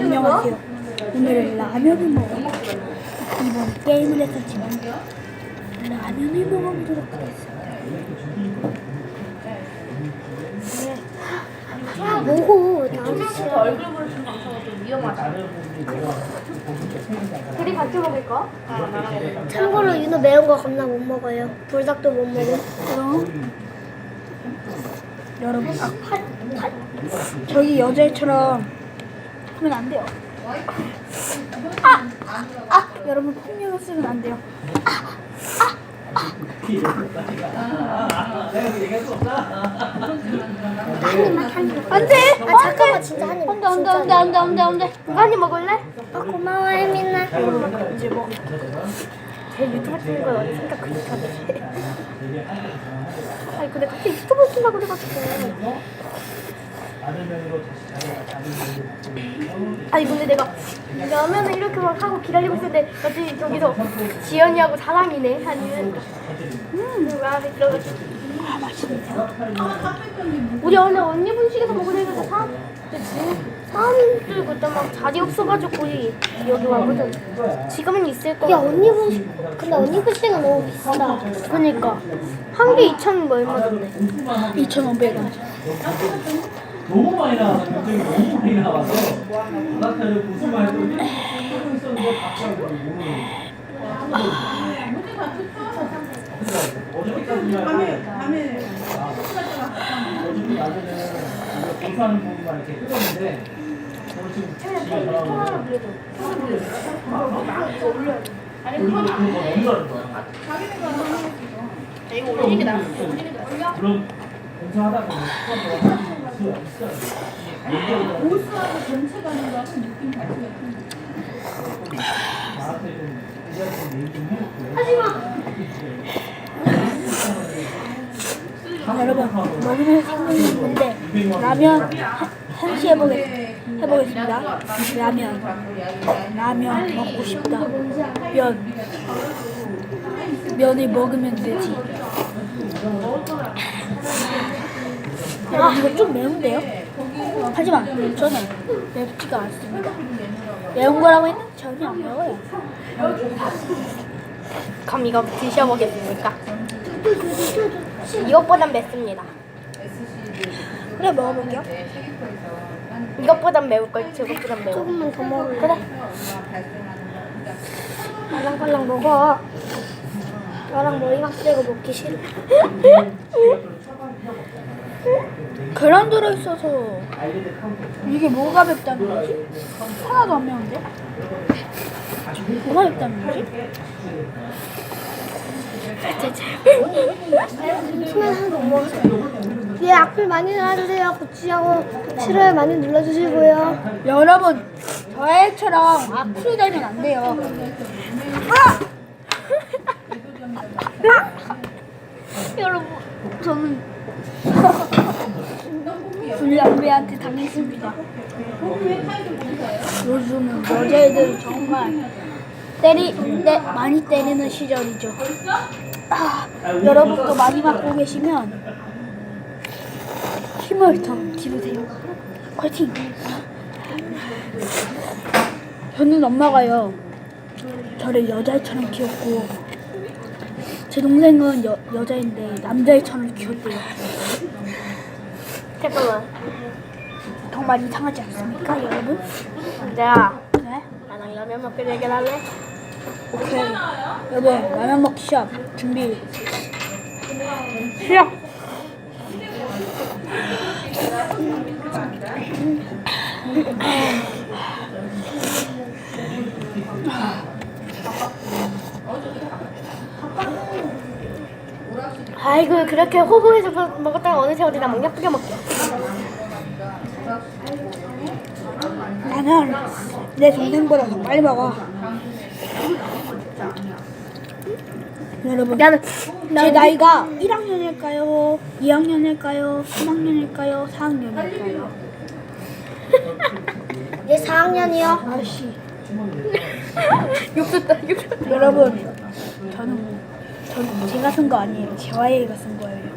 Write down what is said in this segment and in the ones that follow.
안녕하세요. 오늘은 라면을 먹어요. 이번 게임을 했었지만 라면을 먹어보도록 하겠습니다. 야, 뭐고 나도. 얼굴 보여주는 방송은 좀 위험하다. 둘이 같이 먹을까? 참고로 윤호 매운 거 겁나 못 먹어요. 불닭도 못 먹어. 그럼 여러분 저기 여자애처럼 하면 안 돼요. 아, 아, 여러분 폭력을 쓰면 안 돼요. 안 돼. 아 잠깐만 진짜 한 입. 안돼 안돼 안돼 안돼 안돼 안돼. 한입 먹을래? 아 고마워 혜민아. 이제 먹. 제 유튜브 찍는 걸 진짜 그립하네. 아니 근데 갑자기 유튜브 찍는다 그래가지고. 아니 근데 내가 라면을 이렇게 막 하고 기다리고 있었는데 갑자기 저기서 지연이하고 사랑이네 하는. 음 마음에 들어가지고 아 맛있네요. 우리 원래 언니 분식에서 먹으려 했는데 사람 사람 들 그때 막 자리 없어가지고 여기 왔거든. 지금은 있을 거야 야 언니 분식 근데 언니 분식은 너무 비싸다 그니까. 한 개 2천 뭐 얼마던데? 2,500원. 너무 많이 나와서 굉장히 너무 많이 나와서 바닥타를 보수만 했더니 하고 있었는데 갑자기 어저께까지만 해도 어저께 낮에는 보수하는 부분만 이렇게 끄었는데 오늘 지금 집에 전화가 아니 우리 그건 그거 너무 다른 거야? 이거 올리는 게 나아. 올리는 게 나아. 그럼 공사하다 보면 해볼게요 여러분 먹으면 생각났는데 라면 한시 해보겠 해보겠습니다. 라면 라면 먹고 싶다. 면 면을 먹으면 되지. 아 이거 좀 매운데요? 하지만 저는 맵지가 않습니다. 매운 거라고 했는데 전혀 안 매워요. 그럼 이거 드셔보겠습니까? 이것보단 맵습니다 그래 먹어볼게요. 이것보단 매울 걸 저것보단 매워 조금만 더 먹을래? 그래 빨랑빨랑 먹어 나랑 머리 막대고 먹기 싫어 계란 들어있어서. 이게 뭐가 맵다는 거지? 하나도 안 매운데? 뭐가 맵다는 거지? 치면 하나도 먹었어. 예 악플 많이 달아주세요. 고치하고 싫어요 많이 눌러주시고요. 여러분 저애처럼 악플 달면 안 돼요. 여러분 저는 불량배한테 당했습니다. 요즘은 여자애들 정말 때리 때, 많이 때리는 시절이죠. 아, 여러분도 많이 맞고 계시면 힘을 더 기르세요. 화이팅! 저는 엄마가요 저를 여자애처럼 키웠고 제 동생은 여, 여자인데 남자애처럼 키웠대요 잠깐만 정말 이상하지 않습니까 여러분? 야 네? 나랑 라면 먹게 되긴 할래? 오케이 여러분 라면 먹기 시합 준비 시작 아이고 그렇게 호구해서 먹었다가 어느새 어디 나막 예쁘게 먹게 나는 내 동생보다 더 빨리 먹어 여러분 나는 제 나이가 1학년일까요? 2학년일까요? 3학년일까요? 4학년일까요? 얘 4학년이요 아씨 욕했다 욕했다 여러분 저는 그건 제가 쓴 거 아니에요. 제와이가 쓴 거예요.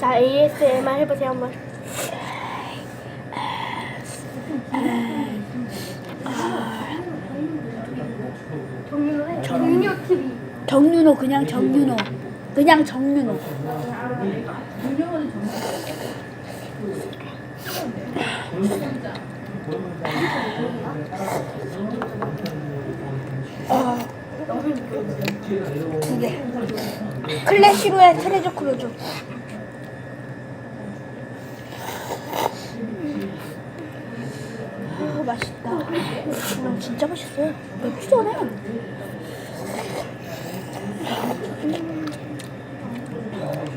자, ASMR 해보세요, 한번. 정윤호 해. 정윤호 TV. 정윤호 그냥 정윤호. 그냥 정윤호. 어, 두 개. 클래시로의 트레저 크루즈. 아, 맛있다. 음, 진짜 맛있어요. 맵지도 않아요.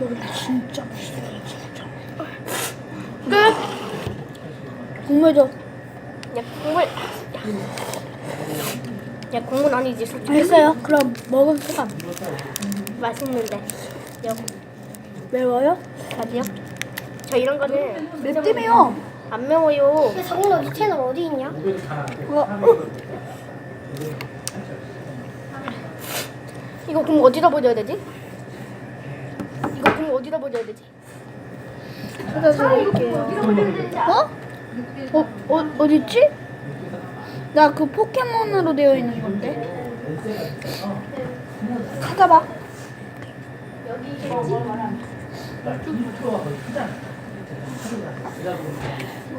여기 진짜 맛있어요, 진짜. 끝. 국물 줘. 야 국물. 야 국물 아니지 솔직히. 알겠어요. 그럼 먹은 소감. 맛있는데. 여 매워요? 가지요? 저 이런 거는 맵대매요. 안 매워요. 정윤아 이 채널 어디 있냐? 어, 이거 그럼 어디다 보여야 되지? 이거 그럼 어디다 보여야 되지? 찾아드릴게요. 어? 어, 어, 어딨지? 나 그 포켓몬으로 되어 있는 건데. 찾아봐.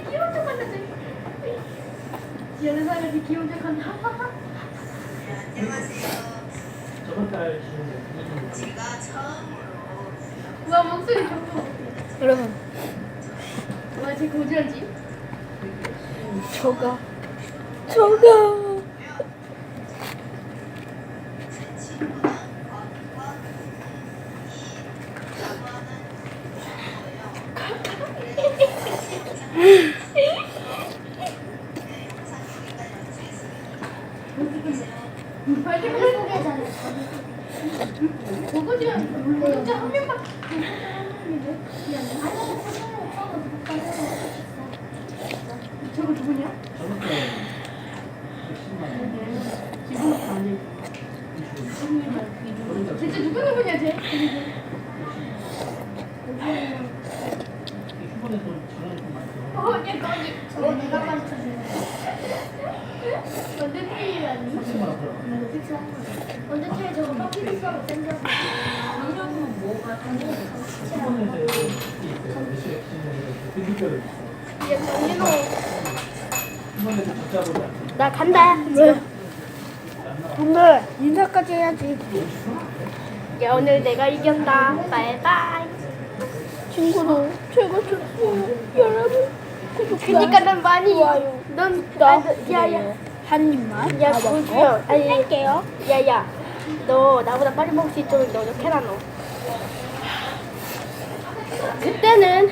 귀여운 척 한다. 쟤. 연애사가 쟤 귀여운 척 한다. 저번 달 지금 와 목소리 좋고. 여러분 와쟤 고지란지. 저가 저가 고지란. 진짜 한 명만. 저거 누구냐? 저번 달 110만 원. 진짜 누구 누구냐 쟤? 휴번에서 전화 좀 많이 어, 얘 거지. 저거 내가 가르쳐준 언제 피해라니? 30만 원 들어. 언제 저거 땡겨 뭐가 그 정민호. 나 간다. 왜? 오늘 인사까지 해야지. 야 오늘 내가 이겼다. 바이바이. 친구도 제가 졌어요. 여러분 구독과 그니까 넌 많이 좋아요. 넌나 아, 야야 한 입만 야다 먹고 고주영 아니 할게요. 야야 너 나보다 빨리 먹을 수 있도록 노력해라 너. 그때는